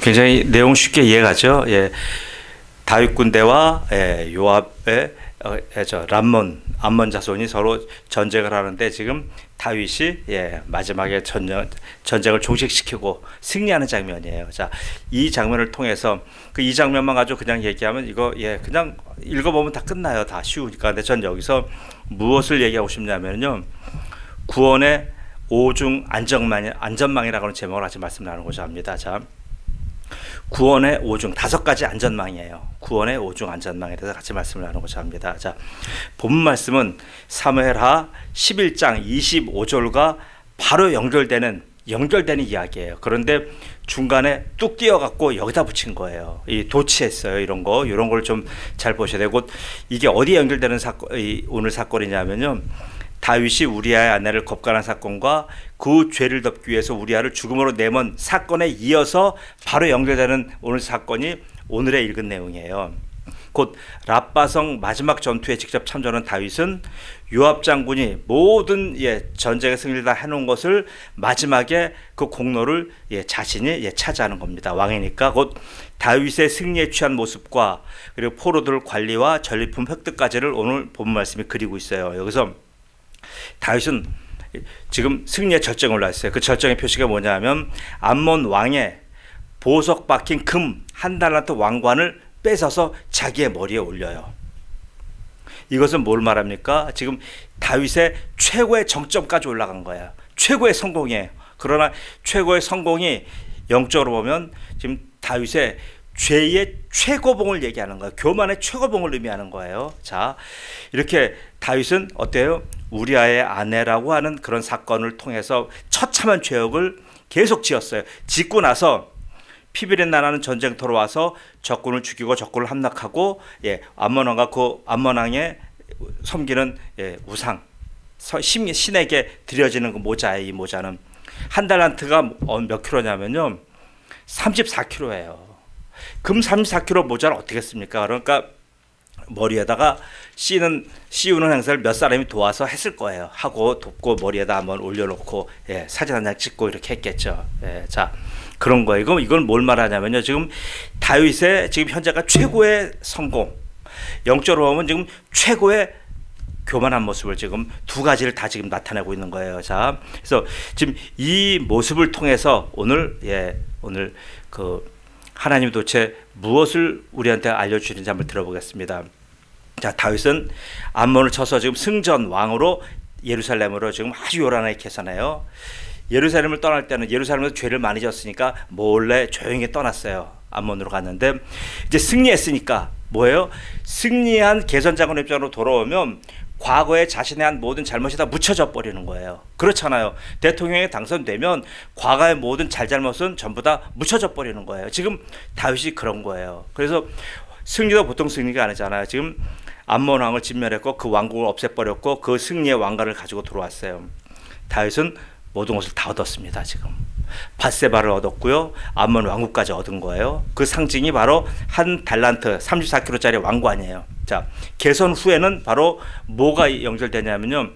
굉장히 내용 쉽게 이해가죠. 예. 다윗 군대와 예, 요압의 어, 예, 저 람몬 암몬 자손이 서로 전쟁을 하는데 지금 다윗이 예, 마지막에 전쟁, 전쟁을 종식시키고 승리하는 장면이에요. 자, 이 장면을 통해서 그 이 장면만 가지고 그냥 얘기하면 이거 예, 그냥 읽어보면 다 끝나요. 다 쉬우니까. 근데 전 여기서 무엇을 얘기하고 싶냐면요. 구원의 오중 안전망 안전망이라고 하는 제목을 같이 말씀 나누고자 합니다. 자, 구원의 오중 다섯 가지 안전망이에요. 구원의 오중 안전망에 대해서 같이 말씀을 나누고자 합니다. 자, 본 말씀은 사무엘하 11장 25절과 바로 연결되는 연결되는 이야기예요. 그런데 중간에 뚝 띄어갖고 여기다 붙인 거예요. 이 도치했어요. 이런 거, 이런 걸 좀 잘 보셔야 되고 이게 어디에 연결되는 사건, 이 오늘 사건이냐면요. 다윗이 우리아의 아내를 겁간한 사건과 그 죄를 덮기 위해서 우리아를 죽음으로 내몬 사건에 이어서 바로 연결되는 오늘 사건이 오늘의 읽은 내용이에요. 곧 라빠성 마지막 전투에 직접 참전한 다윗은 요압 장군이 모든 예, 전쟁의 승리를 다 해놓은 것을 마지막에 그 공로를 예, 자신이 예, 차지하는 겁니다. 왕이니까 곧 다윗의 승리에 취한 모습과 그리고 포로들 관리와 전리품 획득까지를 오늘 본 말씀이 그리고 있어요. 여기서 다윗은 지금 승리의 절정에 올라있어요. 그 절정의 표시가 뭐냐면 암몬 왕의 보석 박힌 금 한 달란트 왕관을 뺏어서 자기의 머리에 올려요. 이것은 뭘 말합니까? 지금 다윗의 최고의 정점까지 올라간 거야. 최고의 성공이에요. 그러나 최고의 성공이 영적으로 보면 지금 다윗의 죄의 최고봉을 얘기하는 거예요. 교만의 최고봉을 의미하는 거예요. 자, 이렇게 다윗은 어때요? 우리아의 아내라고 하는 그런 사건을 통해서 처참한 죄악을 계속 지었어요. 짓고 나서 피비린 나라는 전쟁터로 와서 적군을 죽이고 적군을 함락하고 예, 암몬 왕과 그 암몬 왕의 섬기는 예, 우상 신, 신에게 드려지는 그 모자예요. 이 모자는 한 달란트가 어, 몇 킬로냐면요. 34킬로예요. 금 34kg 모자를 어떻게 씁니까? 그러니까 머리에다가 씌는 씌우는 행사를 몇 사람이 도와서 했을 거예요. 하고 돕고 머리에다 한번 올려놓고 예, 사진 한 장 찍고 이렇게 했겠죠. 예, 자 그런 거예요. 이건 이걸 뭘 말하냐면요. 지금 다윗의 지금 현재가 최고의 성공, 영적으로 보면 지금 최고의 교만한 모습을 지금 두 가지를 다 지금 나타내고 있는 거예요. 자, 그래서 지금 이 모습을 통해서 오늘 예 오늘 그 하나님 도대체 무엇을 우리한테 알려주시는지 한번 들어보겠습니다. 자, 다윗은 암몬을 쳐서 지금 승전 왕으로 예루살렘으로 지금 아주 요란하게 계산해요. 예루살렘을 떠날 때는 예루살렘에서 죄를 많이 졌으니까 몰래 조용히 떠났어요. 암몬으로 갔는데 이제 승리했으니까 뭐예요? 승리한 개선 장군 입장으로 돌아오면 과거에 자신의 한 모든 잘못이 다 묻혀져 버리는 거예요. 그렇잖아요. 대통령에 당선되면 과거의 모든 잘잘못은 전부 다 묻혀져 버리는 거예요. 지금 다윗이 그런 거예요. 그래서 승리도 보통 승리가 아니잖아요. 지금 암몬 왕을 진멸했고 그 왕국을 없애버렸고 그 승리의 왕관을 가지고 들어왔어요. 다윗은 모든 것을 다 얻었습니다. 지금 바세바를 얻었고요. 암몬 왕국까지 얻은 거예요. 그 상징이 바로 한 달란트 34kg짜리 왕관이에요. 자, 개선 후에는 바로 뭐가 연결되냐면요.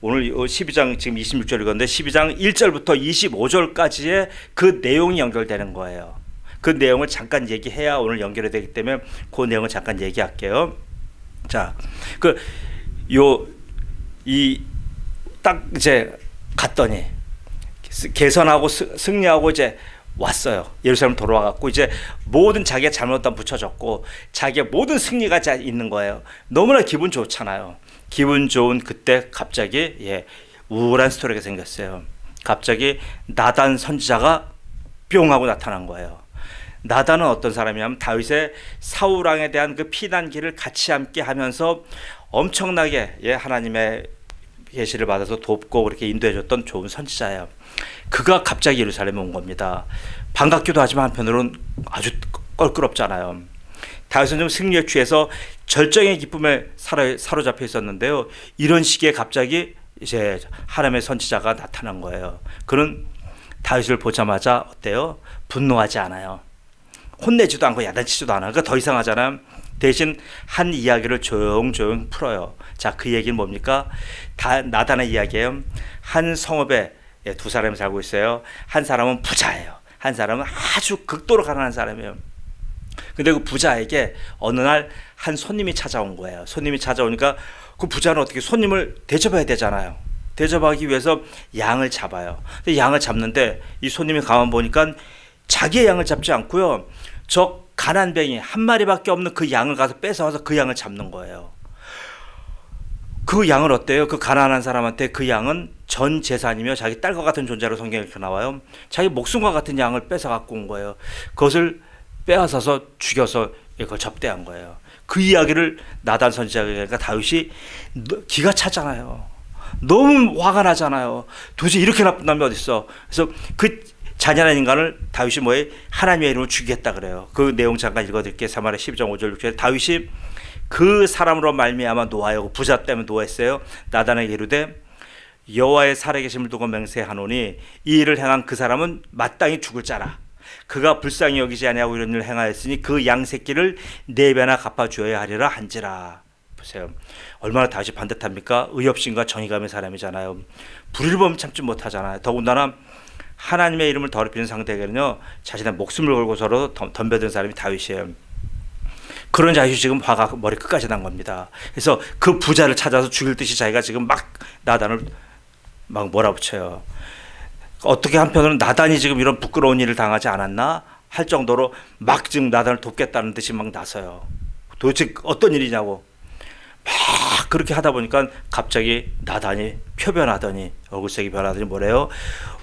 오늘 12장 지금 26절 읽었는데 12장 1절부터 25절까지의 그 내용이 연결되는 거예요. 그 내용을 잠깐 얘기해야 오늘 연결이 되기 때문에 그 내용을 잠깐 얘기할게요. 자, 그 요 이 딱 이제 갔더니 개선하고 승리하고 이제 왔어요. 예루살렘 돌아와갖고 이제 모든 자기가 잘못한 붙여졌고 자기의 모든 승리가 있는 거예요. 너무나 기분 좋잖아요. 기분 좋은 그때 갑자기 예, 우울한 스토리가 생겼어요. 갑자기 나단 선지자가 뿅 하고 나타난 거예요. 나단은 어떤 사람이냐면 다윗의 사울 왕에 대한 그 피난기를 같이 함께 하면서 엄청나게 예, 하나님의 계시를 받아서 돕고 그렇게 인도해줬던 좋은 선지자예요. 그가 갑자기 예루살렘에 온 겁니다. 반갑기도 하지만 한편으로는 아주 껄끄럽잖아요. 다윗은 좀 승리에 취해서 절정의 기쁨에 사로잡혀 있었는데요. 이런 시기에 갑자기 이제 하나님의 선지자가 나타난 거예요. 그는 다윗을 보자마자 어때요? 분노하지 않아요. 혼내지도 않고 야단치지도 않아요. 그러니까 더 이상하잖아요. 대신 한 이야기를 조용조용 풀어요. 자, 그 얘기는 뭡니까? 다 나단의 이야기예요. 한 성읍에 두 사람이 살고 있어요. 한 사람은 부자예요. 한 사람은 아주 극도로 가난한 사람이에요. 근데 그 부자에게 어느 날 한 손님이 찾아온 거예요. 손님이 찾아오니까 그 부자는 어떻게 손님을 대접해야 되잖아요. 대접하기 위해서 양을 잡아요. 양을 잡는데 이 손님이 가만 보니까 자기의 양을 잡지 않고요. 저 가난뱅이 한 마리밖에 없는 그 양을 가서 뺏어와서 그 양을 잡는 거예요. 그 양은 어때요? 그 가난한 사람한테 그 양은 전 재산이며 자기 딸과 같은 존재로 성경에 나와요. 자기 목숨과 같은 양을 뺏어 갖고 온 거예요. 그것을 빼앗아서 죽여서 이걸 접대한 거예요. 그 이야기를 나단 선지자가 다윗이 너- 기가 차잖아요. 너무 화가 나잖아요. 도대체 이렇게 나쁜 놈이 어딨어? 그래서 그 잔인한 인간을 다윗이 뭐에 하나님의 이름으로 죽이겠다 그래요. 그 내용 잠깐 읽어드릴게요. 사마리 12장 5절 6절 다윗이 그 사람으로 말미암아 노하여 부자 때문에 노했어요. 나단에게 이르되 여호와의 살아계심을 두고 맹세하노니 이 일을 행한 그 사람은 마땅히 죽을 자라. 그가 불쌍히 여기지 아니하고 이런 일을 행하였으니 그 양 새끼를 네 배나 갚아 주어야 하리라 한지라. 보세요. 얼마나 다시 반듯합니까? 의협심과 정의감의 사람이잖아요. 보면 참지 못하잖아요. 더군다나 하나님의 이름을 더럽히는 상대에게는요 자신의 목숨을 걸고서로 덤- 덤벼든 사람이 다윗이에요. 그런 자식이 지금 화가 머리 끝까지 난 겁니다. 그래서 그 부자를 찾아서 죽일 듯이 자기가 지금 막 나단을 막 몰아붙여요. 어떻게 한편으로는 나단이 지금 이런 부끄러운 일을 당하지 않았나 할 정도로 막 지금 나단을 돕겠다는 듯이 막 나서요. 도대체 어떤 일이냐고 막 그렇게 하다 보니까 갑자기 나단이 표변하더니 얼굴색이 변하더니 뭐래요?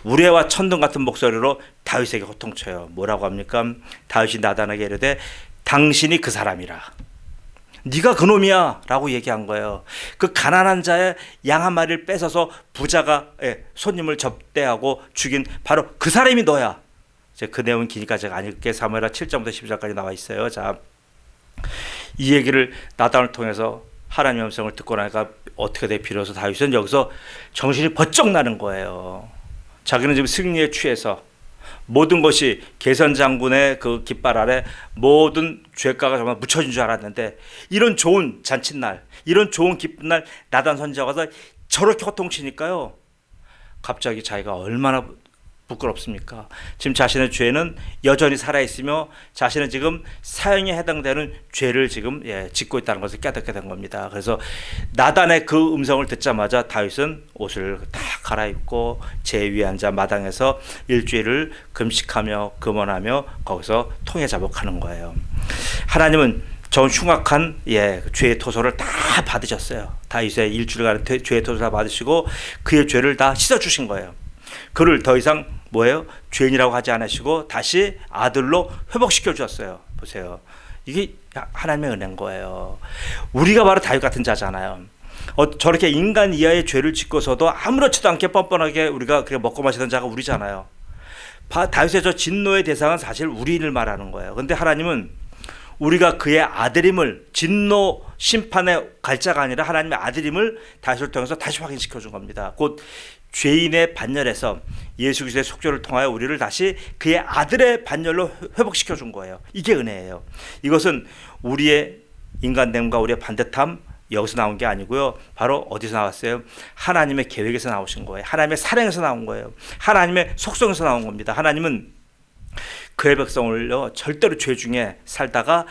우레와 천둥 같은 목소리로 다윗에게 호통쳐요. 뭐라고 합니까? 다윗이 나단에게 이르되 당신이 그 사람이라. 네가 그놈이야라고 얘기한 거예요. 그 가난한 자의 양 한 마리를 뺏어서 부자가 예, 손님을 접대하고 죽인 바로 그 사람이 너야. 이제 그 내용 기니까 제가 안 읽게 사무엘하 7장부터 10장까지 나와 있어요. 자, 이 얘기를 나단을 통해서 하나님의 음성을 듣고 나니까 어떻게 돼 비로소 다윗은 여기서 정신이 번쩍 나는 거예요. 자기는 지금 승리에 취해서 모든 것이 개선 장군의 그 깃발 아래 모든 죄가가 정말 묻혀진 줄 알았는데 이런 좋은 잔칫날, 이런 좋은 기쁜 날 나단 선지자가 저렇게 호통치니까요. 갑자기 자기가 얼마나 부끄럽습니까? 지금 자신의 죄는 여전히 살아 있으며 자신은 지금 사형에 해당되는 죄를 지금 예, 짓고 있다는 것을 깨닫게 된 겁니다. 그래서 나단의 그 음성을 듣자마자 다윗은 옷을 다 갈아입고 제 위에 앉아 마당에서 일주일을 금식하며 금원하며 거기서 통해 자복하는 거예요. 하나님은 저 흉악한 예, 죄의 토소를 다 받으셨어요. 다윗의 일주일간 죄의 토소를 다 받으시고 그의 죄를 다 씻어 주신 거예요. 그를 더 이상 뭐예요? 죄인이라고 하지 않으시고 다시 아들로 회복시켜 주었어요. 보세요. 이게 하나님의 은혜인 거예요. 우리가 바로 다윗 같은 자잖아요. 어, 저렇게 인간 이하의 죄를 짓고서도 아무렇지도 않게 뻔뻔하게 우리가 그냥 먹고 마시던 자가 우리잖아요. 바- 다윗의 저 진노의 대상은 사실 우리를 말하는 거예요. 근데 하나님은 우리가 그의 아들임을 진노 심판의 갈자가 아니라 하나님의 아들임을 다윗을 통해서 다시 확인시켜 준 겁니다. 곧 죄인의 반열에서 예수 그리스도의 속죄를 통하여 우리를 다시 그의 아들의 반열로 회복시켜 준 거예요. 이게 은혜예요. 이것은 우리의 인간됨과 우리의 반듯함 여기서 나온 게 아니고요. 바로 어디서 나왔어요? 하나님의 계획에서 나오신 거예요. 하나님의 사랑에서 나온 거예요. 하나님의 속성에서 나온 겁니다. 하나님은 그의 백성을요 절대로 죄 중에 살다가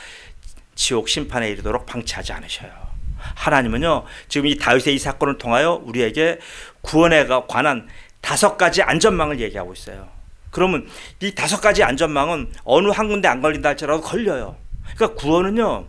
지옥 심판에 이르도록 방치하지 않으셔요. 하나님은요 지금 이 다윗의 이 사건을 통하여 우리에게 구원에 관한 다섯 가지 안전망을 얘기하고 있어요. 그러면 이 다섯 가지 안전망은 어느 한 군데 안 걸린다 할지라도 걸려요. 그러니까 구원은요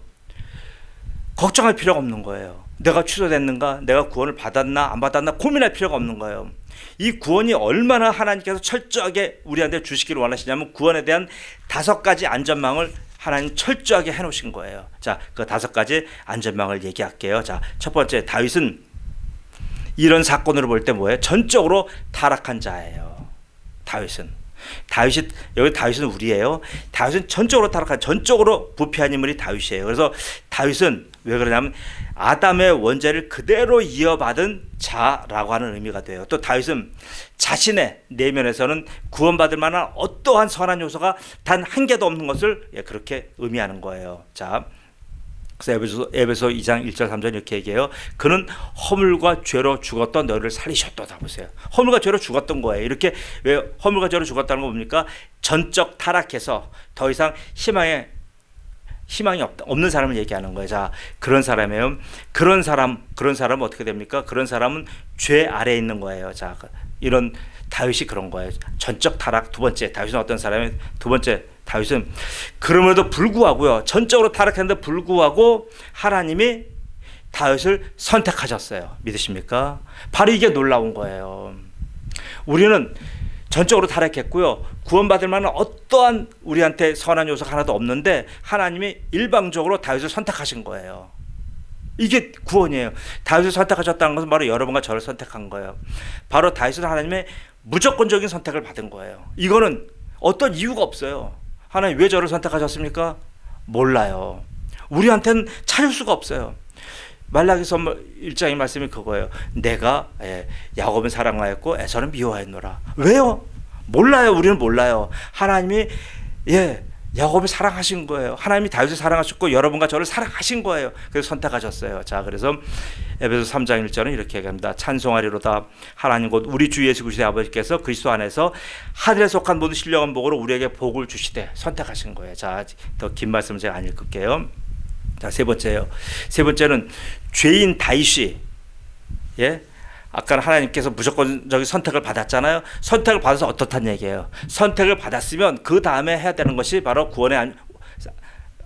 걱정할 필요가 없는 거예요. 내가 취소됐는가, 내가 구원을 받았나 안 받았나 고민할 필요가 없는 거예요. 이 구원이 얼마나 하나님께서 철저하게 우리한테 주시기를 원하시냐면 구원에 대한 다섯 가지 안전망을 하나님 철저하게 해놓으신 거예요. 자, 그 다섯 가지 안전망을 얘기할게요. 자, 첫 번째 다윗은 이런 사건으로 볼 때 뭐예요? 전적으로 타락한 자예요. 다윗은 다윗이 여기 다윗은 우리예요. 다윗은 전적으로 타락한 전적으로 부패한 인물이 다윗이에요. 그래서 다윗은 왜 그러냐면 아담의 원죄를 그대로 이어받은 자라고 하는 의미가 돼요. 또 다윗은 자신의 내면에서는 구원받을 만한 어떠한 선한 요소가 단 한 개도 없는 것을 예, 그렇게 의미하는 거예요. 자, 그래서 에베소, 에베소 2장 1절 3절 이렇게 얘기해요. 그는 허물과 죄로 죽었던 너를 살리셨도다 보세요. 허물과 죄로 죽었던 거예요. 이렇게 왜 허물과 죄로 죽었다는 거 뭡니까? 전적 타락해서 더 이상 희망에 희망이 없다, 없는 사람을 얘기하는 거예요. 자, 그런 사람이에요. 그런 사람, 그런 사람은 어떻게 됩니까? 그런 사람은 죄 아래에 있는 거예요. 자, 그 이런 다윗이 그런 거예요. 전적 타락 두 번째. 다윗은 어떤 사람이 두 번째. 다윗은 그럼에도 불구하고요. 전적으로 타락했는데 불구하고 하나님이 다윗을 선택하셨어요. 믿으십니까? 바로 이게 놀라운 거예요. 우리는 전적으로 타락했고요. 구원받을 만한 어떠한 우리한테 선한 요소가 하나도 없는데 하나님이 일방적으로 다윗을 선택하신 거예요. 이게 구원이에요. 다윗을 선택하셨다는 것은 바로 여러분과 저를 선택한 거예요. 바로 다윗은 하나님의 무조건적인 선택을 받은 거예요. 이거는 어떤 이유가 없어요. 하나님 왜 저를 선택하셨습니까? 몰라요. 우리한테는 찾을 수가 없어요. 말라기서 1장의 말씀이 그거예요. 내가 예, 야곱은 사랑하였고 에서는 미워하였노라. 왜요? 몰라요. 우리는 몰라요. 하나님이 예 야곱을 사랑하신 거예요. 하나님이 다윗을 사랑하셨고 여러분과 저를 사랑하신 거예요. 그래서 선택하셨어요. 자, 그래서 에베소 3장 1절은 이렇게 얘기합니다. 찬송하리로다 하나님 곧 우리 주 예수 그리스도의 아버지께서 그리스도 안에서 하늘에 속한 모든 신령한 복으로 우리에게 복을 주시되 선택하신 거예요. 자, 더 긴 말씀은 제가 안 읽을게요. 자, 세 번째요. 세 번째는 죄인 다윗이 예? 아까 하나님께서 무조건적인 선택을 받았잖아요. 선택을 받아서 어떻단 얘기예요. 선택을 받았으면 그 다음에 해야 되는 것이 바로 구원의 안,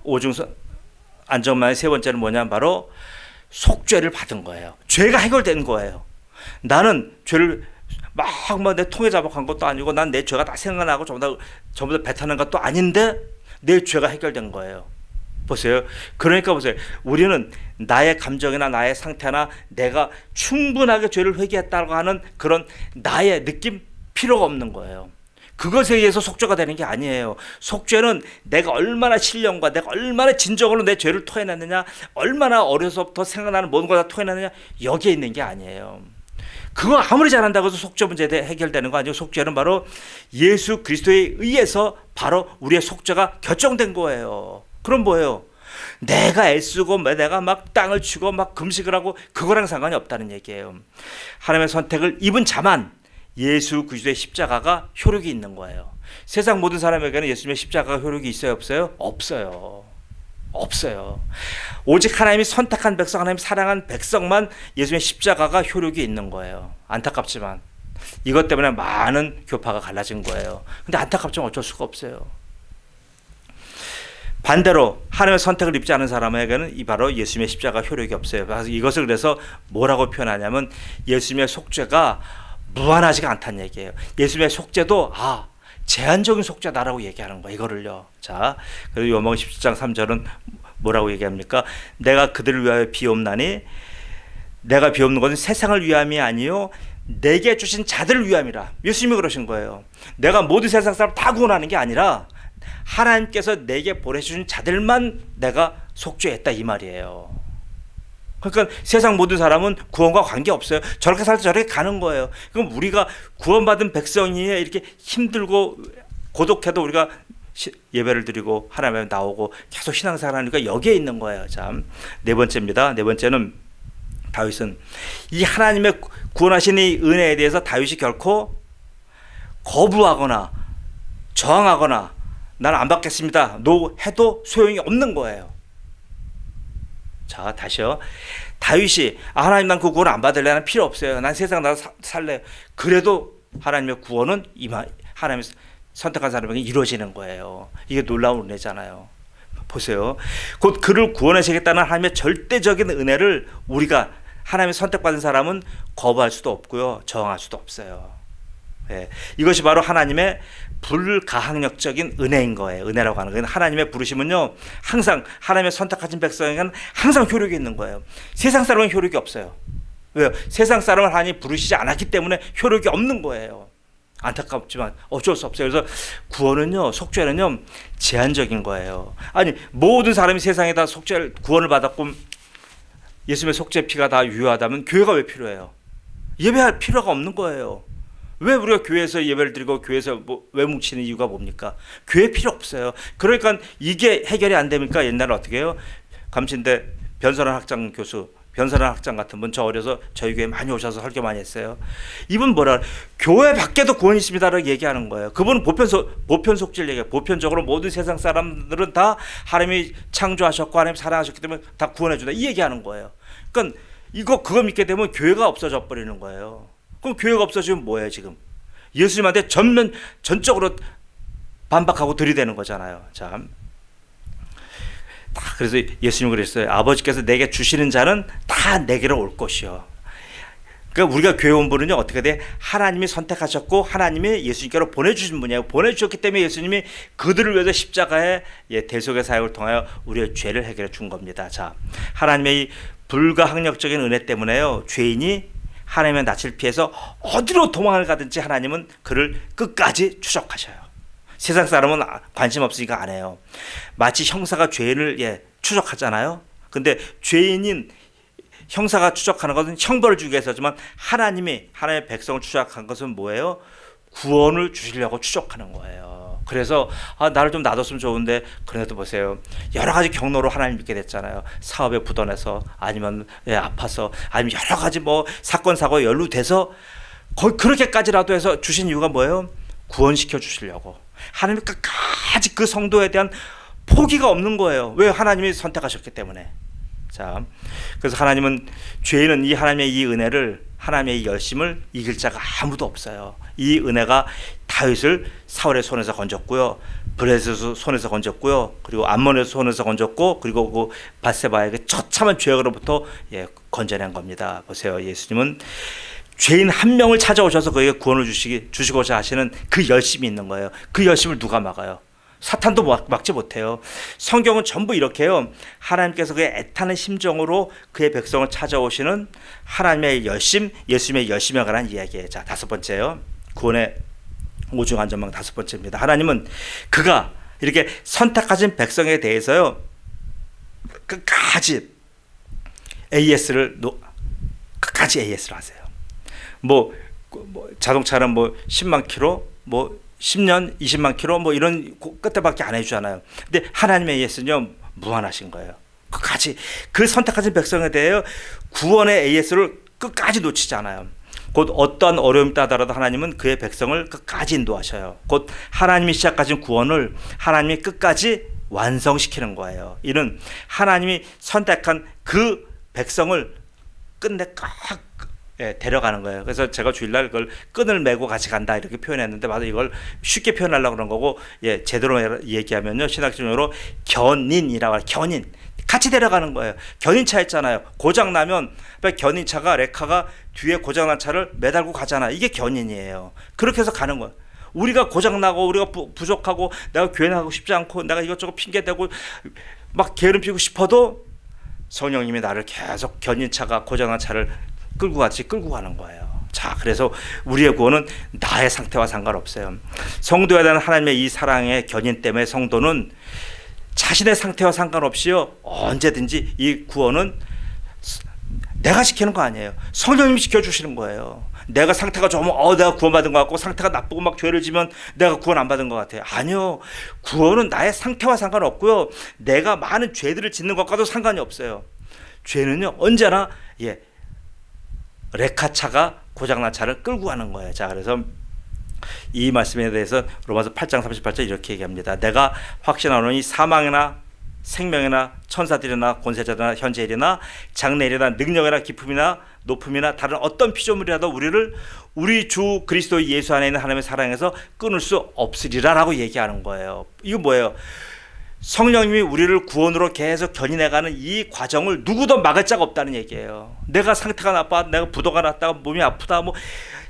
오중 안정만의 세 번째는 뭐냐면 바로 속죄를 받은 거예요. 죄가 해결된 거예요. 나는 죄를 막막내 통에 잡아간 것도 아니고 난 내 죄가 다 생각나고 전부 다 전부 다 뱉어낸 것도 아닌데 내 죄가 해결된 거예요. 보세요. 그러니까 보세요. 우리는 나의 감정이나 나의 상태나 내가 충분하게 죄를 회개했다고 하는 그런 나의 느낌 필요가 없는 거예요. 그것에 의해서 속죄가 되는 게 아니에요. 속죄는 내가 얼마나 신령과 내가 얼마나 진정으로 내 죄를 토해냈느냐, 얼마나 어려서부터 생각나는 모든 걸다 토해냈느냐, 여기에 있는 게 아니에요. 그거 아무리 잘한다고 해서 속죄 문제 해결되는 거 아니에요. 속죄는 바로 예수 그리스도에 의해서 바로 우리의 속죄가 결정된 거예요. 그럼 뭐예요? 내가 애쓰고 내가 막 땅을 치고 막 금식을 하고 그거랑 상관이 없다는 얘기예요. 하나님의 선택을 입은 자만 예수 그리스도의 십자가가 효력이 있는 거예요. 세상 모든 사람에게는 예수님의 십자가가 효력이 있어요, 없어요? 없어요. 없어요. 오직 하나님이 선택한 백성, 하나님 사랑한 백성만 예수님의 십자가가 효력이 있는 거예요. 안타깝지만 이것 때문에 많은 교파가 갈라진 거예요. 근데 안타깝지만 어쩔 수가 없어요. 반대로 하나님의 선택을 입지 않은 사람에게는 이 바로 예수님의 십자가 효력이 없어요. 그래서 이것을 그래서 뭐라고 표현하냐면 예수님의 속죄가 무한하지가 않다는 얘기예요. 예수님의 속죄도 아 제한적인 속죄다라고 얘기하는 거 이거를요. 자, 그리고 요마음 17장 3절은 뭐라고 얘기합니까? 내가 그들을 위하여 비옵나니 내가 비옵는 것은 세상을 위함이 아니요 내게 주신 자들을 위함이라. 예수님이 그러신 거예요. 내가 모든 세상 사람 다 구원하는 게 아니라 하나님께서 내게 보내주신 자들만 내가 속죄했다 이 말이에요. 그러니까 세상 모든 사람은 구원과 관계 없어요. 저렇게 살때 저렇게 가는 거예요. 그럼 우리가 구원받은 백성이 이렇게 힘들고 고독해도 우리가 예배를 드리고 하나님 나오고 계속 신앙생활하니까 여기에 있는 거예요. 참. 네 번째입니다. 네 번째는 다윗은 이 하나님의 구원하신 이 은혜에 대해서 다윗이 결코 거부하거나 저항하거나 나는 안 받겠습니다. 노 해도 소용이 없는 거예요. 자, 다시요. 다윗이 아, 하나님 난 그 구원 안 받을래. 난 필요 없어요. 난 세상 나서 살래. 그래도 하나님의 구원은 이마 하나님 선택한 사람에게 이루어지는 거예요. 이게 놀라운 은혜잖아요. 보세요. 곧 그를 구원하시겠다는 하나님의 절대적인 은혜를 우리가 하나님의 선택받은 사람은 거부할 수도 없고요. 저항할 수도 없어요. 예, 이것이 바로 하나님의 불가항력적인 은혜인 거예요. 은혜라고 하는 거예요. 하나님의 부르심은요, 항상 하나님의 선택하신 백성에게는 항상 효력이 있는 거예요. 세상 사람은 효력이 없어요. 왜요? 세상 사람을 하나님 부르시지 않았기 때문에 효력이 없는 거예요. 안타깝지만 어쩔 수 없어요. 그래서 구원은요, 속죄는요, 제한적인 거예요. 아니, 모든 사람이 세상에 다 속죄, 구원을 받았고, 예수님의 속죄 피가 다 유효하다면 교회가 왜 필요해요? 예배할 필요가 없는 거예요. 왜 우리가 교회에서 예배를 드리고 교회에서 뭐 왜 뭉치는 이유가 뭡니까? 교회 필요 없어요. 그러니까 이게 해결이 안 됩니까? 옛날에 어떻게 해요? 감신대 변선한 학장 교수 변선한 학장 같은 분 저 어려서 저희 교회 많이 오셔서 설교 많이 했어요. 이분 뭐라? 교회 밖에도 구원이 있습니다라고 얘기하는 거예요. 그분은 보편속 보편 속질 얘기해요. 보편적으로 모든 세상 사람들은 다 하나님이 창조하셨고 하나님 사랑하셨기 때문에 다 구원해 준다. 이 얘기하는 거예요. 그러니까 이거 그거 믿게 되면 교회가 없어져 버리는 거예요. 그럼 교회가 없어지면 뭐예요, 지금? 예수님한테 전면 전적으로 반박하고 들이대는 거잖아요. 자, 다 그래서 예수님 그랬어요. 아버지께서 내게 주시는 자는 다 내게로 올 것이요. 그러니까 우리가 교회 온 분은요 어떻게 돼? 하나님이 선택하셨고 하나님이 예수님께로 보내주신 분이에요. 보내주셨기 때문에 예수님이 그들을 위해서 십자가의 예, 대속의 사역을 통하여 우리의 죄를 해결해 준 겁니다. 자, 하나님의 이 불가항력적인 은혜 때문에요 죄인이 하나님의 낯을 피해서 어디로 도망을 가든지 하나님은 그를 끝까지 추적하셔요. 세상 사람은 아- 관심 없으니까 안 해요. 마치 형사가 죄인을 예, 추적하잖아요. 근데 죄인인 형사가 추적하는 것은 형벌을 주기 위해서지만 하나님이 하나님의 백성을 추적한 것은 뭐예요? 구원을 주시려고 추적하는 거예요. 그래서 아, 나를 좀 놔뒀으면 좋은데 그래도 보세요. 여러 가지 경로로 하나님 믿게 됐잖아요. 사업에 부don해서 아니면 예, 아파서 아니면 여러 가지 뭐 사건 사고에 연루돼서 거의 그렇게까지라도 해서 주신 이유가 뭐예요? 구원시켜 주시려고. 하나님 끝까지 그 성도에 대한 포기가 없는 거예요. 왜 하나님이 선택하셨기 때문에. 자, 그래서 하나님은 죄인은 이 하나님의 이 은혜를 하나님의 이 열심을 이길 자가 아무도 없어요. 이 은혜가 다윗을 사울의 손에서 건졌고요. 블레셋 손에서 건졌고요. 그리고 암몬의 손에서 건졌고 그리고 그 바세바의 그 처참한 죄악으로부터 예, 건져낸 겁니다. 보세요. 예수님은 죄인 한 명을 찾아오셔서 그에게 구원을 주시기 주시고자 하시는 그 열심이 있는 거예요. 그 열심을 누가 막아요? 사탄도 막, 막지 못해요. 성경은 전부 이렇게요. 하나님께서 그의 애타는 심정으로 그의 백성을 찾아오시는 하나님의 열심, 예수님의 열심에 관한 이야기예요. 자, 다섯 번째요. 구원의 오중 안전망 다섯 번째입니다. 하나님은 그가 이렇게 선택하신 백성에 대해서요. 끝까지 AS를 노, 끝까지 AS를 하세요. 뭐, 뭐 자동차는 뭐 10만 킬로 뭐 10년 20만 킬로 뭐 이런 고- 끝에밖에 안 해주잖아요. 근데 하나님의 예수는요 무한하신 거예요. 끝까지 그 선택하신 백성에 대해 구원의 AS를 끝까지 놓치지 않아요. 곧 어떠한 어려움이 따더라도 하나님은 그의 백성을 끝까지 인도하셔요. 곧 하나님이 시작하신 구원을 하나님이 끝까지 완성시키는 거예요. 이는 하나님이 선택한 그 백성을 끝내 꽉 예, 데려가는 거예요. 그래서 제가 주일날 그걸 끈을 메고 같이 간다 이렇게 표현했는데 맞아 이걸 쉽게 표현하려고 그런 거고 예, 제대로 얘기하면요 신학적으로 견인이라고. 견인 같이 데려가는 거예요. 견인차 있잖아요. 고장 나면 견인차가 레카가 뒤에 고장 난 차를 매달고 가잖아. 이게 견인이에요. 그렇게 해서 가는 거예요. 우리가 고장 나고 우리가 부, 부족하고 내가 교회 나가고 싶지 않고 내가 이것저것 핑계 대고 막 게으름 피고 싶어도 성령님이 나를 계속 견인차가 고장난 차를 끌고 같이 끌고 가는 거예요. 자, 그래서 우리의 구원은 나의 상태와 상관없어요. 성도에 대한 하나님의 이 사랑의 견인 때문에 성도는 자신의 상태와 상관없이요 언제든지 이 구원은 내가 시키는 거 아니에요. 성령님이 시켜 주시는 거예요. 내가 상태가 좋으면 어 내가 구원받은 것 같고 상태가 나쁘고 막 죄를 지면 내가 구원 안 받은 것 같아요. 아니요. 구원은 나의 상태와 상관없고요. 내가 많은 죄들을 짓는 것과도 상관이 없어요. 죄는요 언제나 예 레카차가 고장난 차를 끌고 가는 거예요. 자 그래서 이 말씀에 대해서 로마서 8장 38절 이렇게 얘기합니다. 내가 확신하노니 사망이나 생명이나 천사들이나 권세자들이나 현재일이나 장래일이나 능력이나 기품이나 높음이나 다른 어떤 피조물이라도 우리를 우리 주 그리스도 예수 안에 있는 하나님의 사랑에서 끊을 수 없으리라라고 얘기하는 거예요. 이거 뭐예요? 성령님이 우리를 구원으로 계속 견인해가는 이 과정을 누구도 막을 자가 없다는 얘기예요. 내가 상태가 나빠, 내가 부도가 났다가 몸이 아프다, 뭐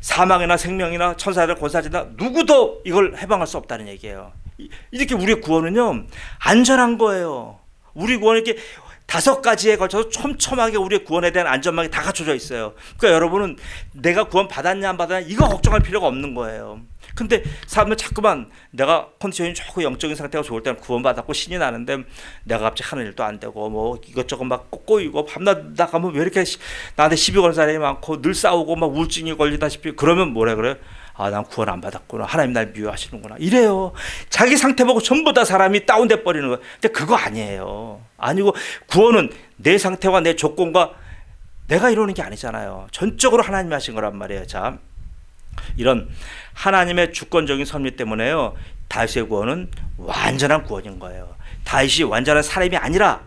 사망이나 생명이나 천사들 권사지나 누구도 이걸 해방할 수 없다는 얘기예요. 이- 이렇게 우리의 구원은요 안전한 거예요. 우리 구원은 이렇게 다섯 가지에 걸쳐서 촘촘하게 우리의 구원에 대한 안전망이 다 갖춰져 있어요. 그러니까 여러분은 내가 구원 받았냐 안 받았냐 이거 걱정할 필요가 없는 거예요. 근데 사람은 자꾸만 내가 컨디션이 좋고 영적인 상태가 좋을 때는 구원받았고 신이 나는데 내가 갑자기 하는 일도 안 되고 뭐 이것저것 막 꼬이고 밤낮 나가면 왜 이렇게 시- 나한테 시비 거는 사람이 많고 늘 싸우고 막 우울증이 걸리다시피 그러면 뭐래 그래? 아, 난 구원 안 받았구나. 하나님 날 미워하시는구나. 이래요. 자기 상태 보고 전부 다 사람이 다운돼 버리는 거예요. 근데 그거 아니에요. 아니고 구원은 내 상태와 내 조건과 내가 이루는 게 아니잖아요. 전적으로 하나님이 하신 거란 말이에요. 자, 이런 하나님의 주권적인 섭리 때문에요. 다윗의 구원은 완전한 구원인 거예요. 다윗이 완전한 사람이 아니라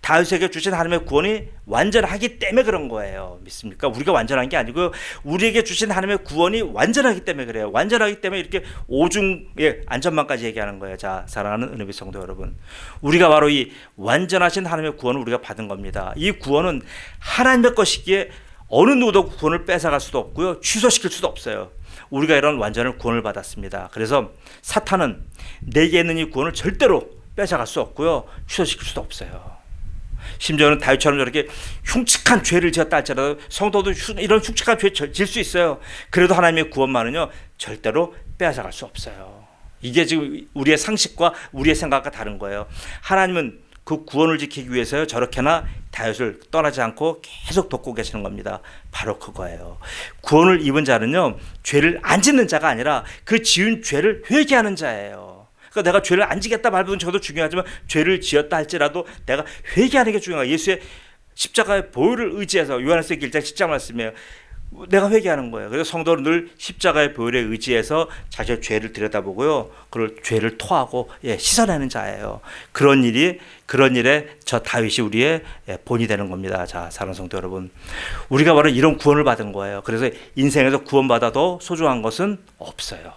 다윗에게 주신 하나님의 구원이 완전하기 때문에 그런 거예요. 믿습니까? 우리가 완전한 게 아니고요. 우리에게 주신 하나님의 구원이 완전하기 때문에 그래요. 완전하기 때문에 이렇게 오중의 안전망까지 얘기하는 거예요. 자, 사랑하는 은혜비 성도 여러분. 우리가 바로 이 완전하신 하나님의 구원을 우리가 받은 겁니다. 이 구원은 하나님의 것이기에 어느 누구도 구원을 뺏어갈 수도 없고요. 취소시킬 수도 없어요. 우리가 이런 완전한 구원을 받았습니다. 그래서 사탄은 내게 있는 이 구원을 절대로 뺏어갈 수 없고요. 취소시킬 수도 없어요. 심지어는 다윗처럼 저렇게 흉측한 죄를 지었다 할지라도 성도도 흉- 이런 흉측한 죄 질 수 있어요. 그래도 하나님의 구원만은요 절대로 빼앗아갈 수 없어요. 이게 지금 우리의 상식과 우리의 생각과 다른 거예요. 하나님은 그 구원을 지키기 위해서요 저렇게나 다윗을 떠나지 않고 계속 돕고 계시는 겁니다. 바로 그거예요. 구원을 입은 자는요 죄를 안 짓는 자가 아니라 그 지은 죄를 회개하는 자예요. 그러니까 내가 죄를 안 지겠다 말부분 저도 중요하지만 죄를 지었다 할지라도 내가 회개하는 게 중요해요. 예수의 십자가의 보혈을 의지해서 요한에서 1장 10장 말씀이에요. 내가 회개하는 거예요. 그래서 성도는 늘 십자가의 보혈에 의지해서 자신의 죄를 들여다보고요. 그걸 죄를 토하고 예, 씻어내는 자예요. 그런 일이 그런 일에 저 다윗이 우리의 예, 본이 되는 겁니다. 자, 사랑하는 성도 여러분. 우리가 바로 이런 구원을 받은 거예요. 그래서 인생에서 구원받아도 소중한 것은 없어요.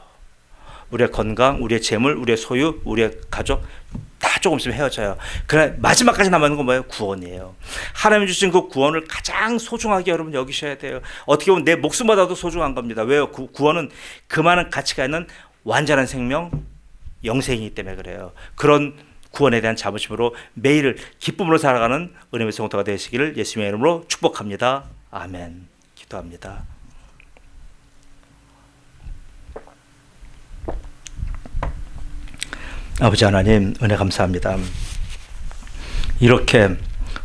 우리의 건강, 우리의 재물, 우리의 소유, 우리의 가족 다 조금씩 헤어져요. 그래 마지막까지 남는 건 뭐예요? 구원이에요. 하나님 주신 그 구원을 가장 소중하게 여러분 여기셔야 돼요. 어떻게 보면 내 목숨보다도 소중한 겁니다. 왜요? 구, 구원은 그 많은 가치가 있는 완전한 생명, 영생이기 때문에 그래요. 그런 구원에 대한 자부심으로 매일을 기쁨으로 살아가는 은혜의 성도가 되시기를 예수님의 이름으로 축복합니다. 아멘. 기도합니다. 아버지 하나님 은혜 감사합니다. 이렇게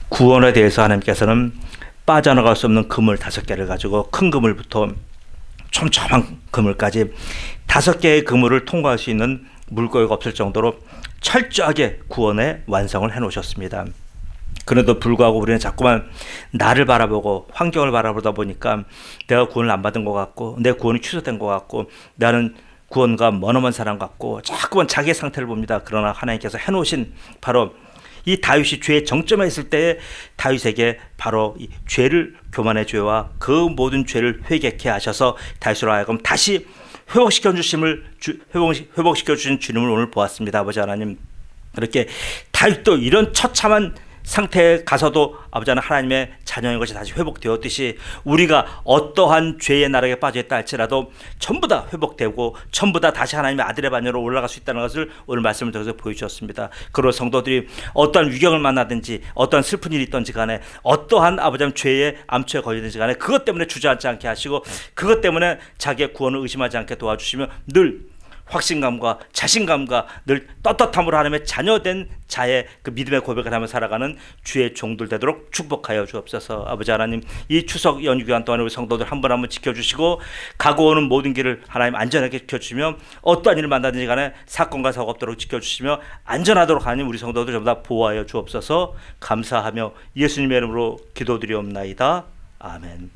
구원에 대해서 하나님께서는 빠져나갈 수 없는 그물 다섯 개를 가지고 큰 그물부터 촘촘한 그물까지 다섯 개의 그물을 통과할 수 있는 물고기가 없을 정도로 철저하게 구원의 완성을 해 놓으셨습니다. 그래도 불구하고 우리는 자꾸만 나를 바라보고 환경을 바라보다 보니까 내가 구원을 안 받은 것 같고 내 구원이 취소된 것 같고 나는 구원과 머나먼 사람 같고 자꾸만 자기의 상태를 봅니다. 그러나 하나님께서 해놓으신 바로 이 다윗이 죄의 정점에 있을 때에 다윗에게 바로 이 죄를 교만의 죄와 그 모든 죄를 회개케 하셔서 다윗으로 하여금 다시 회복시켜 주심을 주, 회복, 회복시켜 주신 주님을 오늘 보았습니다. 아버지 하나님 그렇게 다윗도 이런 처참한 상태에 가서도 아버지 하나님 하나님의 자녀인 것이 다시 회복되었듯이 우리가 어떠한 죄의 나락에 빠져있다 할지라도 전부 다 회복되고 전부 다 다시 하나님의 아들의 반열로 올라갈 수 있다는 것을 오늘 말씀을 통해서 보여주셨습니다. 그리고 성도들이 어떠한 위경을 만나든지 어떠한 슬픈 일이 있던지 간에 어떠한 아버지 하나님 죄의 암초에 걸리든지 간에 그것 때문에 주저앉지 않게 하시고 그것 때문에 자기의 구원을 의심하지 않게 도와주시며 늘 확신감과 자신감과 늘 떳떳함으로 하나님의 자녀된 자의 그 믿음의 고백을 하며 살아가는 주의 종들 되도록 축복하여 주옵소서. 아버지 하나님 이 추석 연휴 기간 동안 우리 성도들 한분한분 지켜주시고 가고 오는 모든 길을 하나님 안전하게 지켜주시며 어떠한 일을 만나든지 간에 사건과 사고 없도록 지켜주시며 안전하도록 하나님 우리 성도들 전부 다 보호하여 주옵소서. 감사하며 예수님의 이름으로 기도드리옵나이다. 아멘.